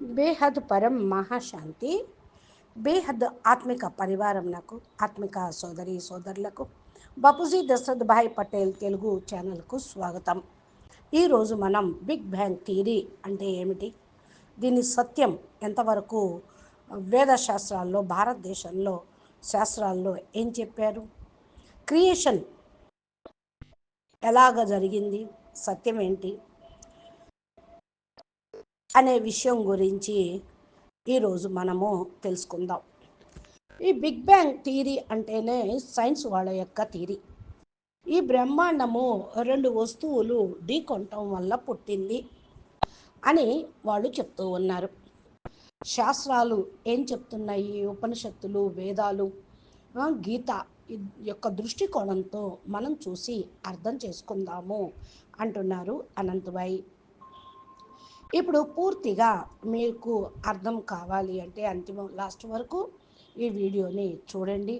బేహద్ పరం మహాశాంతి బేహద్ ఆత్మిక పరివారం నాకు ఆత్మిక సోదరి సోదరులకు బాపూజీ దశరథ్ భాయ్ పటేల్ తెలుగు ఛానల్కు స్వాగతం. ఈరోజు మనం బిగ్ బ్యాంగ్ థియరీ అంటే ఏమిటి? దీని సత్యం ఎంతవరకు వేద శాస్త్రాల్లో భారతదేశంలో శాస్త్రాల్లో ఏం చెప్పారు? క్రియేషన్ ఎలాగ జరిగింది? సత్యం ఏంటి? అనే విషయం గురించి ఈరోజు మనము తెలుసుకుందాం. ఈ బిగ్ బ్యాంగ్ థియరీ అంటేనే సైన్స్ వాళ్ళ యొక్క థియరీ ఈ బ్రహ్మాండము రెండు వస్తువులు ఢీకొనటం వల్ల పుట్టింది అని వాళ్ళు చెప్తూ ఉన్నారు. శాస్త్రాలు ఏం చెప్తున్నాయి? ఉపనిషత్తులు వేదాలు గీత యొక్క దృష్టికోణంతో మనం చూసి అర్థం చేసుకుందాము అంటున్నారు అనంతబాయి. ఇప్పుడు పూర్తిగా మీకు అర్థం కావాలి అంటే అంతిమం లాస్ట్ వరకు ఈ వీడియోని చూడండి.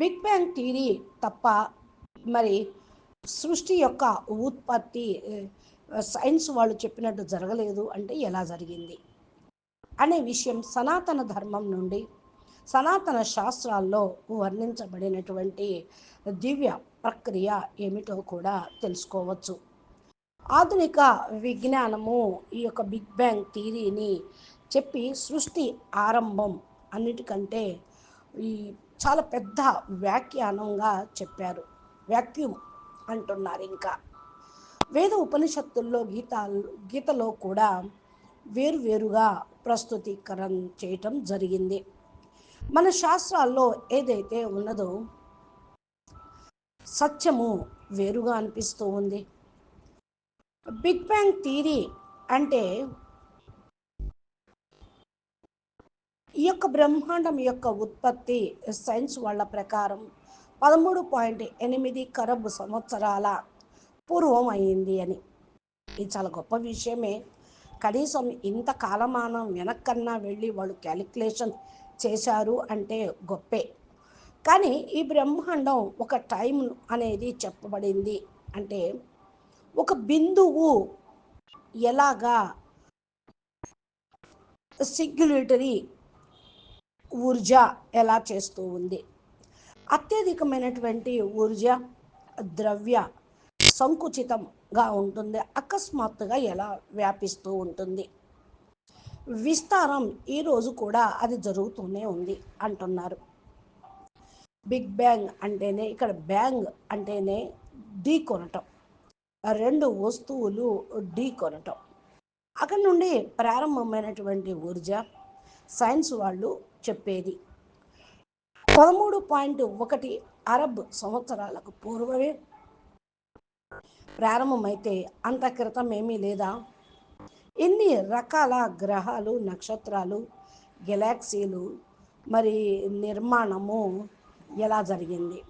బిగ్ బ్యాంగ్ థియరీ తప్ప మరి సృష్టి యొక్క ఉత్పత్తి సైన్స్ వాళ్ళు చెప్పినట్టు జరగలేదు అంటే ఎలా జరిగింది? అనే విషయం సనాతన ధర్మం నుండి సనాతన శాస్త్రాల్లో వర్ణించబడినటువంటి దివ్య ప్రక్రియ ఏమిటో కూడా తెలుసుకోవచ్చు. ఆధునిక విజ్ఞానము ఈ యొక్క బిగ్ బ్యాంగ్ థీరీని చెప్పి సృష్టి ఆరంభం అన్నిటికంటే ఈ చాలా పెద్ద వ్యాఖ్యానంగా చెప్పారు. వ్యాక్యూమ్ అంటున్నారు ఇంకా. వేద ఉపనిషత్తుల్లో గీత గీతలో కూడా వేరువేరుగా ప్రస్తుతీకరణ చేయటం జరిగింది. మన శాస్త్రాల్లో ఏదైతే ఉన్నదో సత్యము వేరుగా అనిపిస్తూ ఉంది. బిగ్ బ్యాంగ్ థియరీ అంటే ఈ యొక్క బ్రహ్మాండం యొక్క ఉత్పత్తి సైన్స్ వాళ్ళ ప్రకారం పదమూడు పాయింట్ ఎనిమిది కరబ్ సంవత్సరాల పూర్వం అయింది అని. ఇది చాలా గొప్ప విషయమే. కనీసం ఇంత కాలమానం వెనక్కన్నా వెళ్ళి వాళ్ళు క్యాలిక్యులేషన్ చేశారు అంటే గొప్పే. కానీ ఈ బ్రహ్మాండం ఒక టైం అనేది చెప్పబడింది అంటే ఒక బిందువు ఎలాగా సింగ్యులేటరీ ఊర్జ ఎలా చేస్తూ ఉంది? అత్యధికమైనటువంటి ఊర్జ ద్రవ్య సంకుచితంగా ఉంటుంది. అకస్మాత్తుగా ఎలా వ్యాపిస్తూ ఉంటుంది? విస్తారం ఈరోజు కూడా అది జరుగుతూనే ఉంది అంటున్నారు. బిగ్ బ్యాంగ్ అంటేనే ఇక్కడ బ్యాంగ్ అంటేనే ఢీ కొనటం రెండు వస్తువులు ఢీ కొనటం. అక్కడ నుండి ప్రారంభమైనటువంటి ఊర్జ సైన్స్ వాళ్ళు చెప్పేది. పదమూడు పాయింట్ ఒకటి అరబ్ సంవత్సరాలకు పూర్వమే ప్రారంభమైతే అంత క్రితం ఏమీ లేదా? ఎన్ని రకాల గ్రహాలు నక్షత్రాలు గెలాక్సీలు మరి నిర్మాణము ఎలా జరిగింది?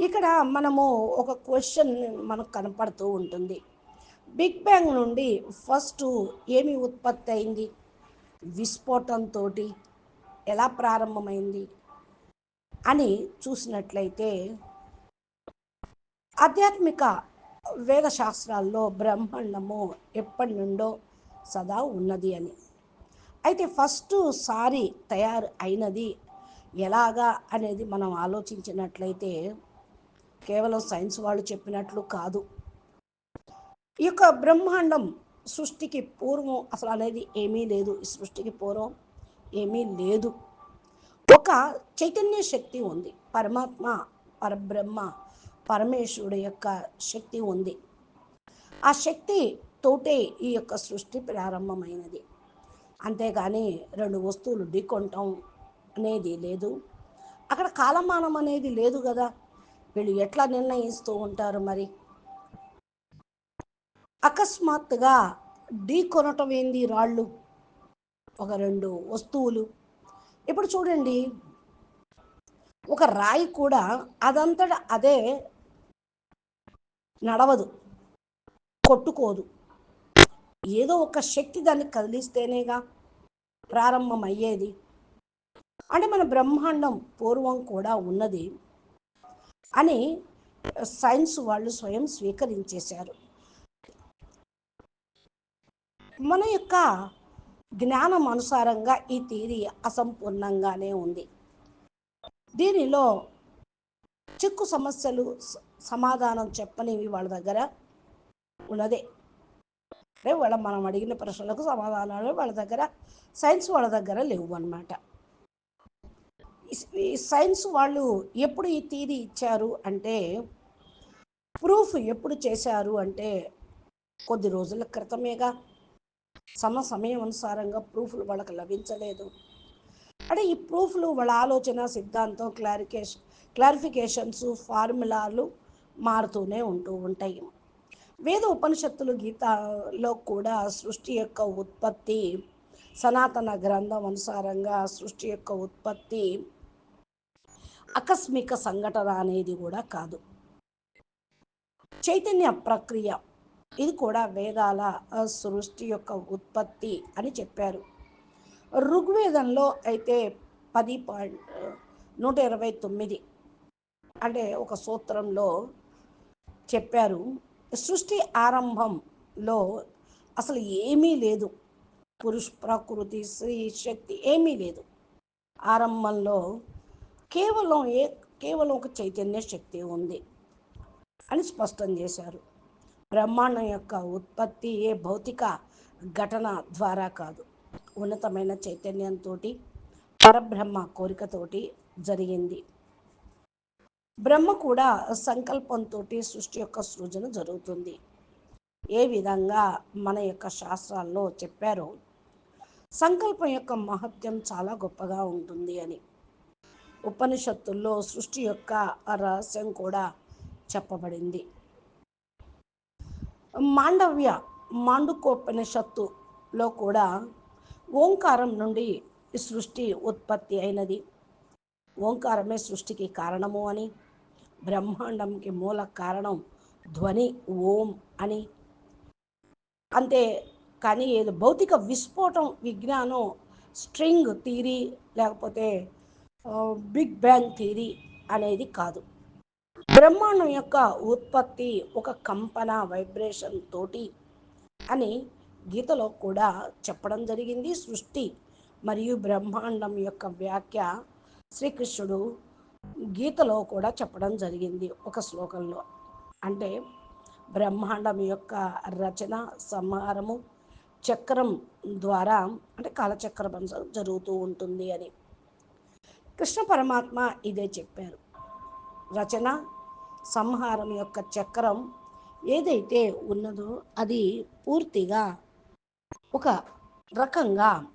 ఇక్కడ మనము ఒక క్వశ్చన్ మనకు కనపడుతూ ఉంటుంది. బిగ్ బ్యాంగ్ నుండి ఫస్ట్ ఏమి ఉత్పత్తి అయింది? విస్ఫోటంతో ఎలా ప్రారంభమైంది? అని చూసినట్లయితే ఆధ్యాత్మిక వేద శాస్త్రాల్లో బ్రహ్మాండము ఎప్పటి నుండో సదా ఉన్నది అని. అయితే ఫస్ట్ సారి తయారు అయినది ఎలాగా అనేది మనం ఆలోచించినట్లయితే కేవలం సైన్స్ వాళ్ళు చెప్పినట్లు కాదు. ఈ యొక్క బ్రహ్మాండం సృష్టికి పూర్వం అసలు అనేది ఏమీ లేదు. ఈ సృష్టికి పూర్వం ఏమీ లేదు. ఒక చైతన్య శక్తి ఉంది. పరమాత్మ పరబ్రహ్మ పరమేశ్వరుడు యొక్క శక్తి ఉంది. ఆ శక్తి తోటే ఈ యొక్క సృష్టి ప్రారంభమైనది. అంతేగాని రెండు వస్తువులు ఢీకొనటం అనేది లేదు. అక్కడ కాలమానం అనేది లేదు కదా. వీళ్ళు ఎట్లా నిర్ణయిస్తూ ఉంటారు మరి? అకస్మాత్తుగా ఢీ కొనటం ఏంది రాళ్ళు? ఒక రెండు వస్తువులు. ఇప్పుడు చూడండి. ఒక రాయి కూడా అదంతట అదే నడవదు కొట్టుకోదు. ఏదో ఒక శక్తి దాన్ని కదిలిస్తేనేగా ప్రారంభం అయ్యేది అంటే మన బ్రహ్మాండం పూర్వం కూడా ఉన్నది. అని సైన్స్ వాళ్ళు స్వయం స్వీకరించేశారు. మన యొక్క జ్ఞానం అనుసారంగా ఈ తీరి అసంపూర్ణంగానే ఉంది. దీనిలో చిక్కు సమస్యలు సమాధానం చెప్పనివి వాళ్ళ దగ్గర ఉన్నదే. అంటే వాళ్ళ మనం అడిగిన ప్రశ్నలకు సమాధానాలు వాళ్ళ దగ్గర సైన్స్ వాళ్ళ దగ్గర లేవు అనమాట సైన్స్ వాళ్ళు ఎప్పుడు ఈ థీరీ ఇచ్చారు అంటే ప్రూఫ్ ఎప్పుడు చేశారు అంటే కొద్ది రోజుల క్రితమేగా. సమ సమయం అనుసారంగా ప్రూఫ్లు వాళ్ళకి లభించలేదు. అంటే ఈ ప్రూఫ్లు వాళ్ళ ఆలోచన సిద్ధాంతం క్లారికేషన్ క్లారిఫికేషన్స్ ఫార్ములాలు మారుతూనే ఉంటూ ఉంటాయి. వేద ఉపనిషత్తులు గీతలో కూడా సృష్టి యొక్క ఉత్పత్తి సనాతన గ్రంథం అనుసారంగా సృష్టి యొక్క ఉత్పత్తి ఆకస్మిక సంఘటన అనేది కూడా కాదు. చైతన్య ప్రక్రియ ఇది కూడా వేదాల సృష్టి యొక్క ఉత్పత్తి అని చెప్పారు. ఋగ్వేదంలో అయితే పది పాయింట్ నూట ఇరవై తొమ్మిది అంటే ఒక సూత్రంలో చెప్పారు. సృష్టి ఆరంభంలో అసలు ఏమీ లేదు. పురుష ప్రకృతి స్త్రీ శక్తి ఏమీ లేదు. ఆరంభంలో కేవలం ఏ కేవలం ఒక చైతన్య శక్తి ఉంది అని స్పష్టం చేశారు. బ్రహ్మాండం యొక్క ఉత్పత్తి ఏ భౌతిక ఘటన ద్వారా కాదు. ఉన్నతమైన చైతన్యంతో పరబ్రహ్మ కోరికతోటి జరిగింది. బ్రహ్మ కూడా సంకల్పంతో సృష్టి యొక్క సృజన జరుగుతుంది. ఏ విధంగా మన యొక్క శాస్త్రాల్లో చెప్పారో సంకల్పం యొక్క మహత్యం చాలా గొప్పగా ఉంటుంది అని. ఉపనిషత్తుల్లో సృష్టి యొక్క రహస్యం కూడా చెప్పబడింది. మాండవ్య మాండుకోపనిషత్తులో కూడా ఓంకారం నుండి సృష్టి ఉత్పత్తి అయినది. ఓంకారమే సృష్టికి కారణము అని బ్రహ్మాండంకి మూల కారణం ధ్వని ఓం అని. అంతే కానీ ఏదో భౌతిక విస్ఫోటం విజ్ఞానం స్ట్రింగ్ థీరీ లేకపోతే బిగ్ బ్యాంగ్ థియరీ అనేది కాదు. బ్రహ్మాండం యొక్క ఉత్పత్తి ఒక కంపన వైబ్రేషన్ తోటి అని గీతలో కూడా చెప్పడం జరిగింది. సృష్టి మరియు బ్రహ్మాండం యొక్క వ్యాఖ్య శ్రీకృష్ణుడు గీతలో కూడా చెప్పడం జరిగింది ఒక శ్లోకంలో. అంటే బ్రహ్మాండం యొక్క రచన సంహారము చక్రం ద్వారా అంటే కాలచక్రం జరుగుతూ ఉంటుంది అని. కృష్ణ పరమాత్మ ఇదే చెప్పారు. రచన సంహారం యొక్క చక్రం ఏదైతే ఉన్నదో అది పూర్తిగా ఒక రకంగా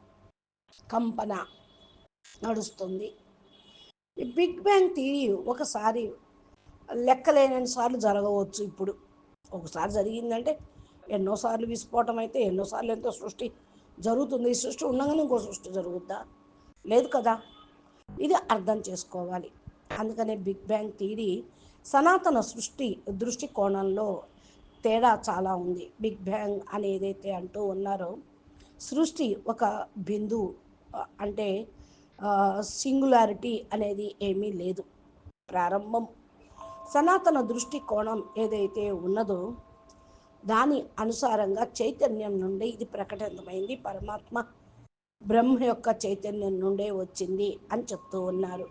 కంపన నడుస్తుంది. ఈ బిగ్ బ్యాంగ్ థియరీ ఒకసారి లెక్కలేనన్ని సార్లు జరగవచ్చు ఇప్పుడు. ఒకసారి జరిగిందంటే ఎన్నోసార్లు విసిపోవటం అయితే ఎన్నోసార్లు ఎంతో సృష్టి జరుగుతుంది. ఈ సృష్టి ఉండగానే ఇంకో సృష్టి జరుగుద్దా? లేదు కదా? ఇది అర్థం చేసుకోవాలి. అందుకనే బిగ్ బ్యాంగ్ థియరీ సనాతన సృష్టి దృష్టికోణంలో తేడా చాలా ఉంది. బిగ్ బ్యాంగ్ అని ఏదైతే అంటూ ఉన్నారో సృష్టి ఒక బిందు అంటే సింగులారిటీ అనేది ఏమీ లేదు. ప్రారంభం. సనాతన దృష్టికోణం ఏదైతే ఉన్నదో దాని అనుసారంగా చైతన్యం నుండి ఇది ప్రకటితమైంది. పరమాత్మ బ్రహ్మ యొక్క చైతన్యం నుండే వచ్చింది అని చెప్తూ ఉన్నారు.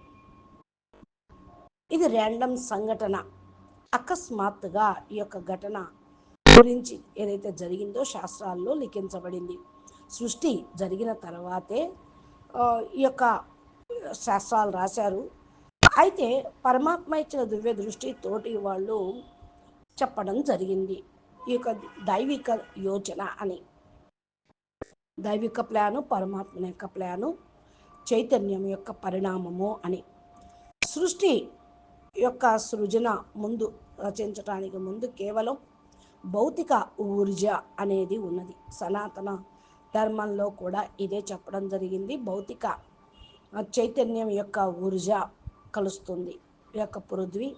ఇది ర్యాండమ్ సంఘటన. అకస్మాత్తుగా ఈ యొక్క ఘటన గురించి ఏదైతే జరిగిందో శాస్త్రాల్లో లిఖించబడింది. సృష్టి జరిగిన తర్వాతే ఈ యొక్క శాస్త్రాలు రాశారు. అయితే పరమాత్మ ఇచ్చిన దివ్య దృష్టితోటి వాళ్ళు చెప్పడం జరిగింది. ఈ యొక్క దైవిక యోచన అని. దైవిక ప్లాను పరమాత్మ యొక్క ప్లాను చైతన్యం యొక్క పరిణామము అని. సృష్టి యొక్క సృజన ముందు రచించడానికి ముందు కేవలం భౌతిక ఊర్జ అనేది ఉన్నది. సనాతన ధర్మంలో కూడా ఇదే చెప్పడం జరిగింది. భౌతిక చైతన్యం యొక్క ఊర్జ కలుస్తుంది. ఈ యొక్క పృథ్వీ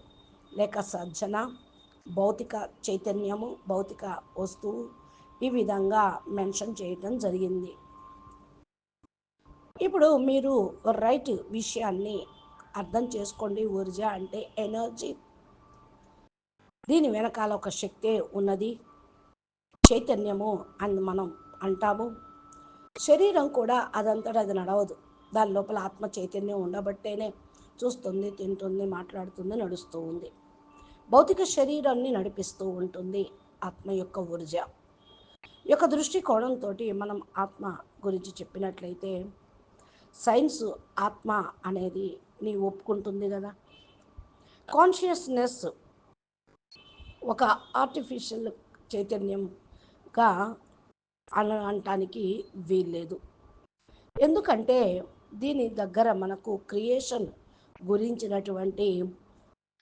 లేక సజ్జన భౌతిక చైతన్యము భౌతిక వస్తువు ఈ విధంగా మెన్షన్ చేయటం జరిగింది. ఇప్పుడు మీరు రైట్ విషయాన్ని అర్థం చేసుకోండి ఊర్జ అంటే ఎనర్జీ. దీని వెనకాల ఒక శక్తే ఉన్నది. చైతన్యము అని మనం అంటాము. శరీరం కూడా అదంతటా అది నడవదు. దాని లోపల ఆత్మ చైతన్యం ఉండబట్టేనే చూస్తుంది తింటుంది మాట్లాడుతుంది నడుస్తూ ఉంది. భౌతిక శరీరాన్ని నడిపిస్తూ ఉంటుంది ఆత్మ యొక్క ఊర్జ. యొక్క దృష్టికోణంతో మనం ఆత్మ గురించి చెప్పినట్లయితే సైన్స్ ఆత్మ అనేది నీ ఒప్పుకుంటుంది కదా. కాన్షియస్నెస్ ఒక ఆర్టిఫిషియల్ చైతన్యంగా అనటానికి వీల్లేదు. ఎందుకంటే దీని దగ్గర మనకు క్రియేషన్ గురించినటువంటి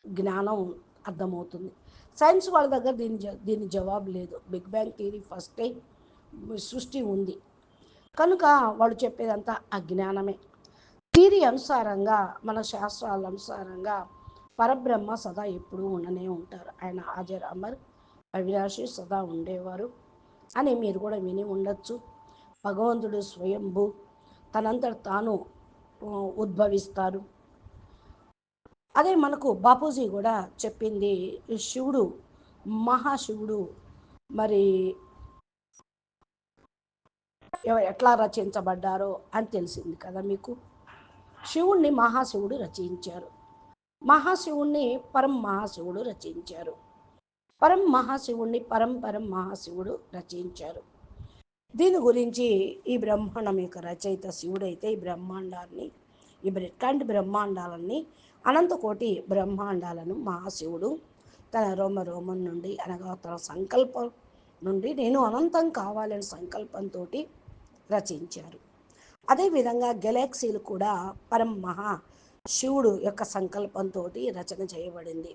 జ్ఞానం అర్థమవుతుంది. సైన్స్ వాళ్ళ దగ్గర దీని జ- దీని జవాబు లేదు. Big bang theory first time సృష్టి ఉంది. కనుక వాళ్ళు చెప్పేదంతా అజ్ఞానమే థియరీ అనుసారంగా మన శాస్త్రాల అనుసారంగా పరబ్రహ్మ సదా ఎప్పుడూ ఉండనే ఉంటారు. ఆయన హాజర్ అమర్ అవినాశి సదా ఉండేవారు అని మీరు కూడా విని ఉండొచ్చు. భగవంతుడు స్వయంభూ తనంతట తాను ఉద్భవిస్తారు. అదే మనకు బాపూజీ కూడా చెప్పింది శివుడు మహాశివుడు మరి ఎవ- ఎట్లా రచించబడ్డారో అని తెలిసింది కదా మీకు? శివుణ్ణి మహాశివుడు రచించారు. మహాశివుణ్ణి పరం మహాశివుడు రచించారు. పరం మహాశివుణ్ణి పరం పరం మహాశివుడు రచించారు. దీని గురించి ఈ బ్రహ్మాండం యొక్క రచయిత శివుడైతే ఈ బ్రహ్మాండాన్ని ఈ బ్ర- బ్రహ్మాండాలన్నీ అనంతకోటి బ్రహ్మాండాలను మహాశివుడు తన రోమ రోమం నుండి అనగా తన సంకల్పం నుండి నేను అనంతం కావాలని సంకల్పంతో రచించారు. అదేవిధంగా గెలాక్సీలు కూడా పరం మహా శివుడు యొక్క సంకల్పంతో రచన చేయబడింది.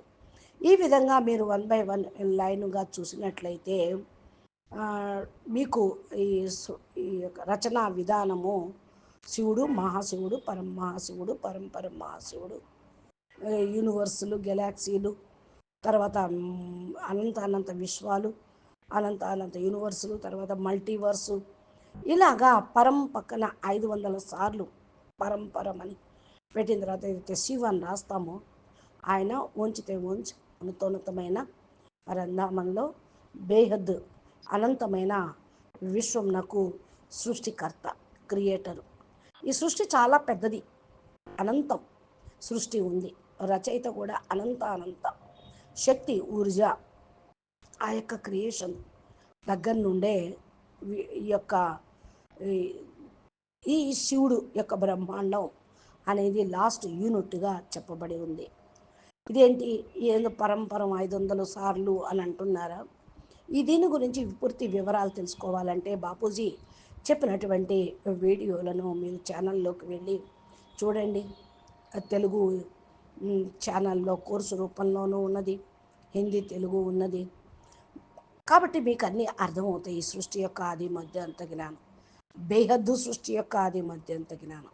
ఈ విధంగా మీరు వన్ బై వన్ లైన్గా చూసినట్లయితే మీకు ఈ యొక్క రచనా విధానము శివుడు మహాశివుడు పరం మహాశివుడు పరం పరం మహాశివుడు యూనివర్సులు గెలాక్సీలు తర్వాత అనంత అనంత విశ్వాలు అనంత అనంత యూనివర్సులు తర్వాత మల్టీవర్సు ఇలాగా పరం పక్కన ఐదు వందల సార్లు పరం పరం అని పెట్టిన తర్వాత ఏదైతే శివ అని రాస్తామో ఆయన ఉంచితే ఉంచి ఉన్నతోన్నతమైన పరంధామంలో బేహద్ అనంతమైన విశ్వం నాకు సృష్టికర్త క్రియేటరు. ఈ సృష్టి చాలా పెద్దది. అనంతం సృష్టి ఉంది. రచయిత కూడా అనంత అనంత శక్తి ఊర్జ ఆ యొక్క క్రియేషన్ దగ్గర నుండే ఈ యొక్క ఈ- శివుడు యొక్క బ్రహ్మాండం అనేది లాస్ట్ యూనిట్గా చెప్పబడి ఉంది. ఇదేంటి? ఏదో పరంపరం ఐదు వందల సార్లు అని అంటున్నారా? ఈ దీని గురించి పూర్తి వివరాలు తెలుసుకోవాలంటే బాపూజీ చెప్పినటువంటి వీడియోలను మీరు ఛానల్లోకి వెళ్ళి చూడండి. తెలుగు ఛానల్లో కోర్సు రూపంలోనూ ఉన్నది హిందీ తెలుగు ఉన్నది. కాబట్టి మీకు అన్నీ అర్థమవుతాయి ఈ సృష్టి యొక్క ఆది మధ్య అంత జ్ఞానం. బేహద్దు సృష్టి యొక్క ఆది మధ్య అంత జ్ఞానం.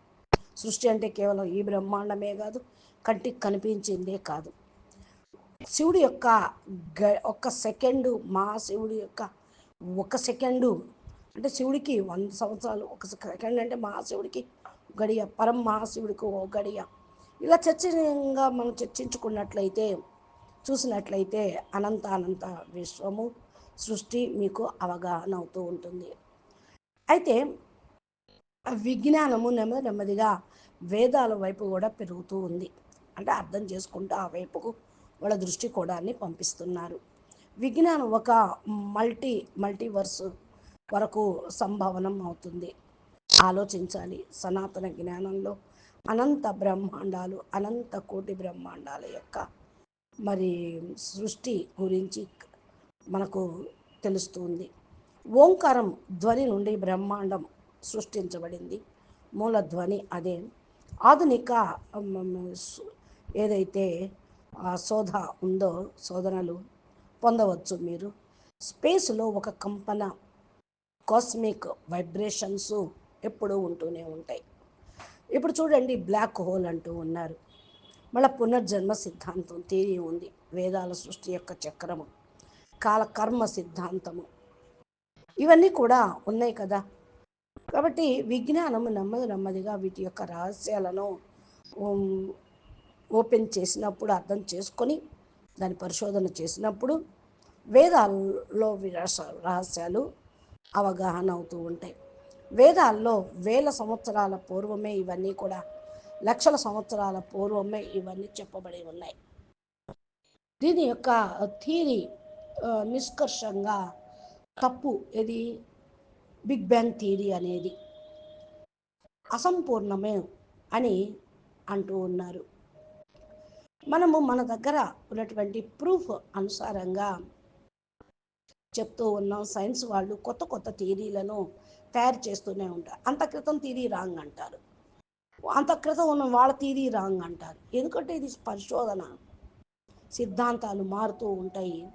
సృష్టి అంటే కేవలం ఈ బ్రహ్మాండమే కాదు కంటికి కనిపించిందే కాదు. శివుడి యొక్క గ ఒక్క సెకండు మహాశివుడి యొక్క ఒక సెకండు అంటే శివుడికి వంద సంవత్సరాలు ఒక సెకండ్ అంటే మహాశివుడికి గడియ పరం మహాశివుడికి ఓ గడియ. ఇలా చర్చనీయంగా మనం చర్చించుకున్నట్లయితే చూసినట్లయితే అనంత అనంత విశ్వము సృష్టి మీకు అవగాహన అవుతూ ఉంటుంది. అయితే విజ్ఞానము నెమ్మది నెమ్మదిగా వేదాల వైపు కూడా పెరుగుతూ ఉంది. అంటే అర్థం చేసుకుంటూ ఆ వైపుకు వాళ్ళ దృష్టికోణాన్ని పంపిస్తున్నారు. విజ్ఞానం ఒక మల్టీ మల్టీవర్స్ వరకు సంభవనం అవుతుంది. ఆలోచించాలి. సనాతన జ్ఞానంలో అనంత బ్రహ్మాండాలు అనంత కోటి బ్రహ్మాండాల యొక్క మరి సృష్టి గురించి మనకు తెలుస్తుంది. ఓంకారం ధ్వని నుండి బ్రహ్మాండం సృష్టించబడింది. మూల ధ్వని అదే. ఆధునిక ఏదైతే ఆ శోధ ఉందో శోధనలు పొందవచ్చు మీరు. స్పేస్లో ఒక కంపన కాస్మిక్ వైబ్రేషన్స్ ఎప్పుడూ ఉంటూనే ఉంటాయి. ఇప్పుడు చూడండి బ్లాక్ హోల్ అంటూ ఉన్నారు. మళ్ళీ పునర్జన్మ సిద్ధాంతం థియరీ ఉంది. వేదాల సృష్టి యొక్క చక్రము కాలకర్మ సిద్ధాంతము. ఇవన్నీ కూడా ఉన్నాయి కదా. కాబట్టి విజ్ఞానం నెమ్మది నెమ్మదిగా వీటి యొక్క రహస్యాలను ఓపెన్ చేసినప్పుడు అర్థం చేసుకొని దాని పరిశోధన చేసినప్పుడు వేదాల్లో రహస్యాలు అవగాహన అవుతూ ఉంటాయి. వేదాల్లో వేల సంవత్సరాల పూర్వమే ఇవన్నీ కూడా లక్షల సంవత్సరాల పూర్వమే ఇవన్నీ చెప్పబడి ఉన్నాయి. దీని యొక్క థీరీ నిష్కర్షంగా తప్పు ఇది బిగ్ బ్యాంగ్ థియరీ అనేది అసంపూర్ణమే అని అంటూ ఉన్నారు. మనము మన దగ్గర ఉన్నటువంటి ప్రూఫ్ అనుసారంగా చెప్తూ ఉన్నాం. సైన్స్ వాళ్ళు కొత్త కొత్త థియరీలను తయారు చేస్తూనే ఉంటారు. అంత క్రితం థియరీ రాంగ్ అంటారు. అంత క్రితం ఉన్న వాళ్ళ తీరి రాంగ్ అంటారు. ఎందుకంటే ఇది పరిశోధన. సిద్ధాంతాలు మారుతూ ఉంటాయి.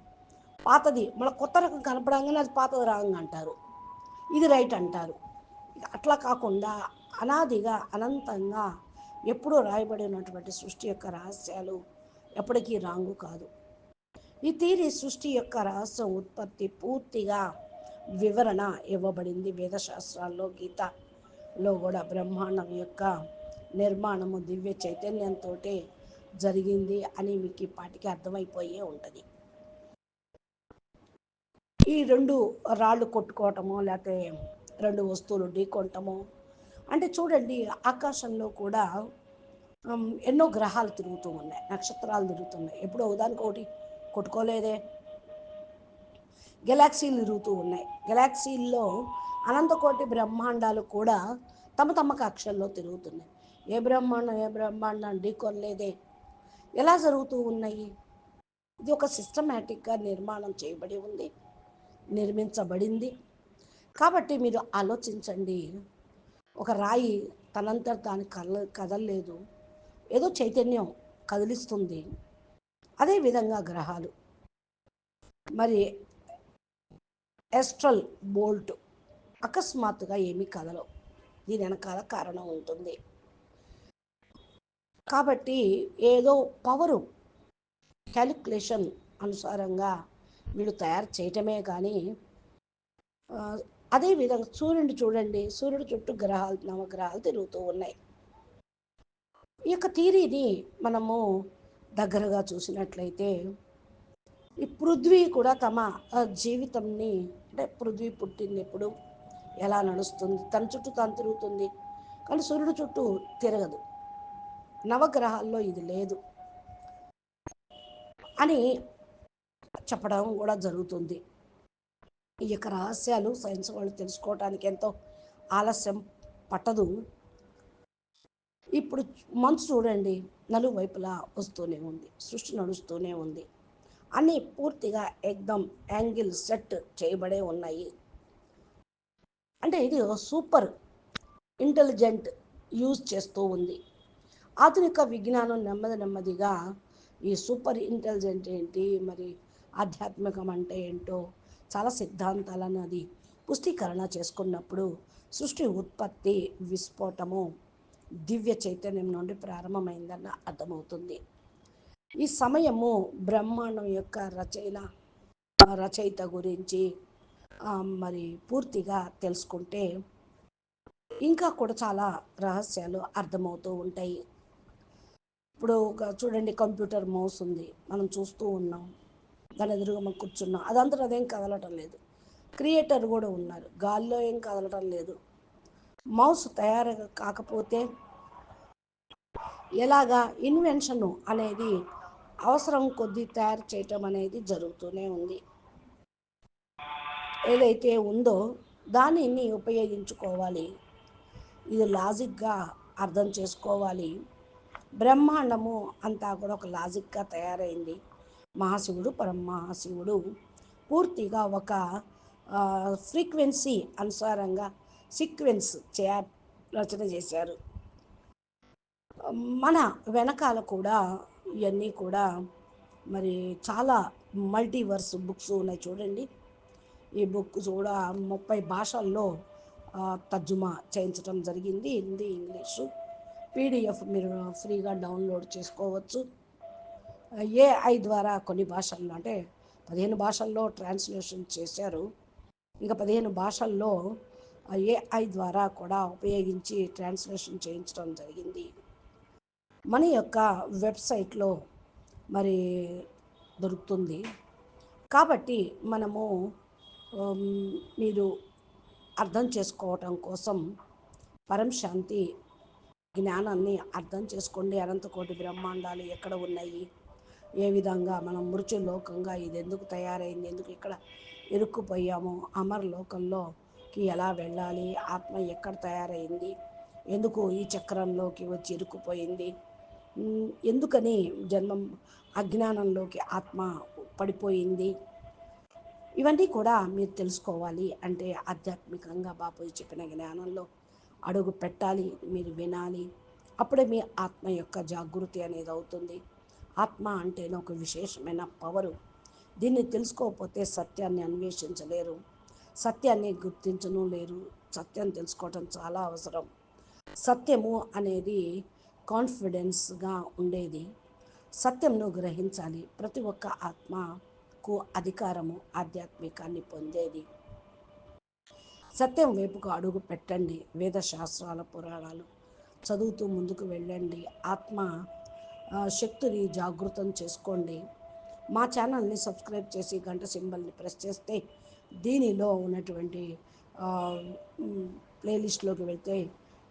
పాతది. మన కొత్త రకం కనపడంగానే అది పాతది రాంగ్ అంటారు. ఇది రైట్ అంటారు. అట్లా కాకుండా అనాదిగా అనంతంగా ఎప్పుడూ రాయబడినటువంటి సృష్టి యొక్క రహస్యాలు ఎప్పటికీ రాంగు కాదు. ఈ తీరి సృష్టి యొక్క రహస్యం ఉత్పత్తి పూర్తిగా వివరణ ఇవ్వబడింది. వేదశాస్త్రాల్లో గీతలో కూడా బ్రహ్మాండం యొక్క నిర్మాణము దివ్య చైతన్యంతో జరిగింది అని మీకు పాటికి అర్థమైపోయే ఉంటుంది. ఈ రెండు రాళ్ళు కొట్టుకోవటము లేకపోతే రెండు వస్తువులు ఢీకొనటము అంటే చూడండి ఆకాశంలో కూడా ఎన్నో గ్రహాలు తిరుగుతూ ఉన్నాయి నక్షత్రాలు తిరుగుతున్నాయి. ఎప్పుడో ఉదానికి ఒకటి కొట్టుకోలేదే గెలాక్సీలు తిరుగుతూ ఉన్నాయి. గెలాక్సీల్లో అనంతకోటి బ్రహ్మాండాలు కూడా తమ తమ కక్షల్లో తిరుగుతున్నాయి. ఏ బ్రహ్మాండం ఏ బ్రహ్మాండం ఢీకొనలేదే ఎలా జరుగుతూ ఉన్నాయి? ఇది ఒక సిస్టమేటిక్గా నిర్మాణం చేయబడి ఉంది నిర్మించబడింది. కాబట్టి మీరు ఆలోచించండి. ఒక రాయి తనంతట దాని కల కదలలేదు. ఏదో చైతన్యం కదిలిస్తుంది. అదేవిధంగా గ్రహాలు. మరి ఎస్ట్రల్ బోల్ట్ అకస్మాత్తుగా ఏమీ కదలవు. దీని వెనకాల కారణం ఉంటుంది. కాబట్టి ఏదో పవరు క్యాలిక్యులేషన్ అనుసారంగా వీళ్ళు తయారు చేయటమే కానీ అదేవిధంగా సూర్యుడు చూడండి. సూర్యుడు చుట్టూ గ్రహాలు నవగ్రహాలు తిరుగుతూ ఉన్నాయి. ఈ యొక్క థీరీని మనము దగ్గరగా చూసినట్లయితే ఈ పృథ్వీ కూడా తమ జీవితంని అంటే పృథ్వీ పుట్టింది ఎప్పుడు ఎలా నడుస్తుంది? తన చుట్టూ తను తిరుగుతుంది. కానీ సూర్యుడు చుట్టూ తిరగదు. నవగ్రహాల్లో ఇది లేదు అని చెప్పడం కూడా జరుగుతుంది. ఈ యొక్క రహస్యాలు సైన్స్ వాళ్ళు తెలుసుకోవటానికి ఎంతో ఆలస్యం పట్టదు. ఇప్పుడు మంచు చూడండి నలువైపులా వస్తూనే ఉంది. సృష్టి నడుస్తూనే ఉంది. అన్నీ పూర్తిగా ఎగ్దమ్ యాంగిల్ సెట్ చేయబడే ఉన్నాయి. అంటే ఇది సూపర్ ఇంటెలిజెంట్ యూజ్ చేస్తూ ఉంది. ఆధునిక విజ్ఞానం నెమ్మది నెమ్మదిగా ఈ సూపర్ ఇంటెలిజెంట్ ఏంటి మరి ఆధ్యాత్మికం అంటే ఏంటో చాలా సిద్ధాంతాలను అది పుష్టీకరణ చేసుకున్నప్పుడు సృష్టి ఉత్పత్తి విస్ఫోటము దివ్య చైతన్యం నుండి ప్రారంభమైందన్న అర్థమవుతుంది. ఈ సమయము బ్రహ్మాండం యొక్క రచయిన రచయిత గురించి మరి పూర్తిగా తెలుసుకుంటే ఇంకా కూడా చాలా రహస్యాలు అర్థమవుతూ ఉంటాయి. ఇప్పుడు ఒక చూడండి కంప్యూటర్ మౌస్ ఉంది. మనం చూస్తూ ఉన్నాం. దాని ఎదురుగా మనం కూర్చున్నాం. అదంతా అదేం కదలటం లేదు. క్రియేటర్ కూడా ఉన్నారు. గాల్లో ఏం కదలటం లేదు. మౌస్ తయారు కాకపోతే ఎలాగా ఇన్వెన్షన్ అనేది అవసరం కొద్దీ తయారు చేయటం అనేది జరుగుతూనే ఉంది. ఏదైతే ఉందో దానిని ఉపయోగించుకోవాలి. ఇది లాజిక్గా అర్థం చేసుకోవాలి. బ్రహ్మాండము అంతా కూడా ఒక లాజిక్గా తయారైంది. మహాశివుడు పరమహాశివుడు పూర్తిగా ఒక ఫ్రీక్వెన్సీ అనుసారంగా సీక్వెన్స్ చే రచన చేశారు. మన వెనకాల కూడా ఇవన్నీ కూడా మరి చాలా మల్టీవర్స్ బుక్స్ ఉన్నాయి చూడండి. ఈ బుక్ కూడా ముప్పై భాషల్లో తర్జుమా చేయించడం జరిగింది. హిందీ ఇంగ్లీషు పీడిఎఫ్ మీరు ఫ్రీగా డౌన్లోడ్ చేసుకోవచ్చు. ఏఐ ద్వారా కొన్ని భాషల్లో అంటే పదిహేను భాషల్లో ట్రాన్స్లేషన్ చేశారు. ఇంకా పదిహేను భాషల్లో ఏఐ ద్వారా కూడా ఉపయోగించి ట్రాన్స్లేషన్ చేయించడం జరిగింది. మన యొక్క వెబ్సైట్లో మరి దొరుకుతుంది. కాబట్టి మనము మీరు అర్థం చేసుకోవటం కోసం పరంశాంతి జ్ఞానాన్ని అర్థం చేసుకోండి. అనంతకోటి బ్రహ్మాండాలు ఎక్కడ ఉన్నాయి? ఏ విధంగా మనం మృత్యులోకంగా ఇది ఎందుకు తయారైంది? ఎందుకు ఇక్కడ ఇరుక్కుపోయాము? అమర లోకంలోకి ఎలా వెళ్ళాలి? ఆత్మ ఎక్కడ తయారైంది? ఎందుకు ఈ చక్రంలోకి వచ్చి ఇరుక్కుపోయింది? ఎందుకని జన్మం అజ్ఞానంలోకి ఆత్మ పడిపోయింది? ఇవన్నీ కూడా మీరు తెలుసుకోవాలి అంటే ఆధ్యాత్మికంగా బాపూజీ చెప్పిన జ్ఞానంలో అడుగు పెట్టాలి మీరు వినాలి. అప్పుడే మీ ఆత్మ యొక్క జాగృతి అనేది అవుతుంది. ఆత్మ అంటేనే ఒక విశేషమైన పవరు దీన్ని తెలుసుకోకపోతే సత్యాన్ని అన్వేషించలేరు. సత్యాన్ని గుర్తించను లేరు. సత్యం తెలుసుకోవటం చాలా అవసరం. సత్యము అనేది కాన్ఫిడెన్స్గా ఉండేది. సత్యంను గ్రహించాలి. ప్రతి ఒక్క ఆత్మకు అధికారము ఆధ్యాత్మికాన్ని పొందేది. సత్యం వైపుకు అడుగు పెట్టండి. వేద శాస్త్రాల పురాణాలు చదువుతూ ముందుకు వెళ్ళండి. ఆత్మ శక్తిని జాగృతం చేసుకోండి. మా ఛానల్ని సబ్స్క్రైబ్ చేసి గంట సింబల్ని ప్రెస్ చేస్తే దీనిలో ఉన్నటువంటి ప్లేలిస్ట్లోకి వెళ్తే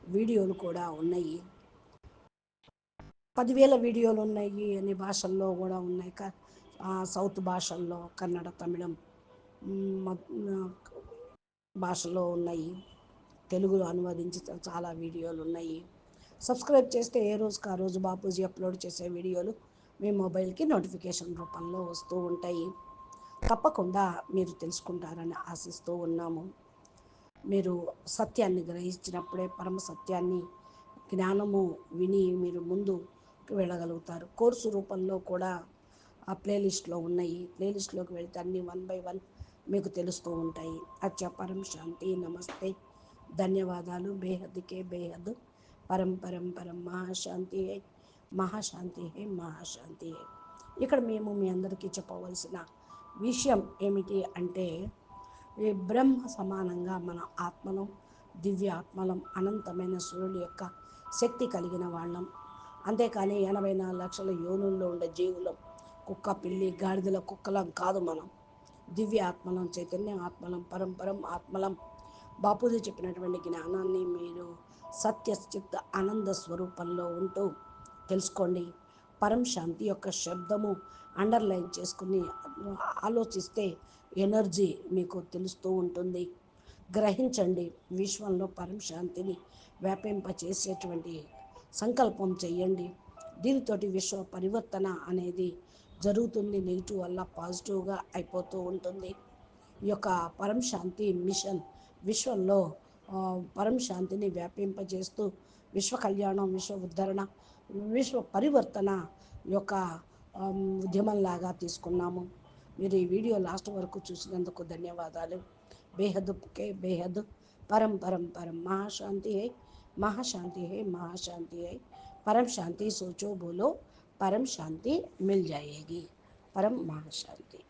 వీడియోలు కూడా ఉన్నాయి. పదివేల వీడియోలు ఉన్నాయి అన్ని భాషల్లో కూడా ఉన్నాయి. సౌత్ భాషల్లో కన్నడ తమిళం భాషలో ఉన్నాయి. తెలుగులో అనువదించి చాలా వీడియోలు ఉన్నాయి. సబ్స్క్రైబ్ చేస్తే ఏ రోజుకి ఆ రోజు బాపూజీ అప్లోడ్ చేసే వీడియోలు మీ మొబైల్కి నోటిఫికేషన్ రూపంలో వస్తూ ఉంటాయి. తప్పకుండా మీరు తెలుసుకుంటారని ఆశిస్తూ ఉన్నాము. మీరు సత్యాన్ని గ్రహించినప్పుడే పరమ సత్యాన్ని జ్ఞానము విని మీరు ముందు వెళ్ళగలుగుతారు. కోర్సు రూపంలో కూడా ఆ ప్లేలిస్ట్లో ఉన్నాయి. ప్లేలిస్ట్లోకి వెళ్తే అన్నీ వన్ బై వన్ మీకు తెలుస్తూ ఉంటాయి. అచ్చ పరం శాంతి నమస్తే. ధన్యవాదాలు. బేహద్కే బేహద్ పరం పరం పరం మహాశాంతి హే. మహాశాంతి హే మహాశాంతి హే. ఇక్కడ మేము మీ అందరికీ చెప్పవలసిన విషయం ఏమిటి అంటే ఈ బ్రహ్మ సమానంగా మన ఆత్మలం దివ్య ఆత్మలం అనంతమైన సూర్యుడు యొక్క శక్తి కలిగిన వాళ్ళం. అంతేకాని ఎనభై నాలుగు లక్షల యోనుల్లో ఉండే జీవులం కుక్క పిల్లి గాడిదల కుక్కలం కాదు మనం. దివ్య ఆత్మలం చైతన్య ఆత్మలం పరంపరం ఆత్మలం. బాపూజీ చెప్పినటువంటి జ్ఞానాన్ని మీరు సత్యచిత్త ఆనంద స్వరూపంలో ఉంటూ తెలుసుకోండి. పరం శాంతి యొక్క శబ్దము అండర్లైన్ చేసుకుని ఆలోచిస్తే ఎనర్జీ మీకు తెలుస్తూ ఉంటుంది. గ్రహించండి విశ్వంలో పరం శాంతిని వ్యాపింపచేసేటువంటి సంకల్పం చెయ్యండి. దీనితోటి విశ్వ పరివర్తన అనేది జరుగుతుంది. నెగిటివ్ వల్ల పాజిటివ్గా అయిపోతూ ఉంటుంది. ఈ యొక్క పరం శాంతి మిషన్ విశ్వంలో పరం శాంతిని వ్యాపింపజేస్తూ విశ్వ కళ్యాణం విశ్వ ఉద్ధరణ విశ్వ పరివర్తన యొక్క ఉద్యమంలాగా తీసుకున్నాము. మీరు ఈ వీడియో లాస్ట్ వరకు చూసినందుకు ధన్యవాదాలు. బేహద్ కే బేహద్ పరం పరం పరం. మహాశాంతి హై. महाशांति है महाशांति है। परम शांति सोचो बोलो परम शांति मिल जाएगी। परम महाशांति।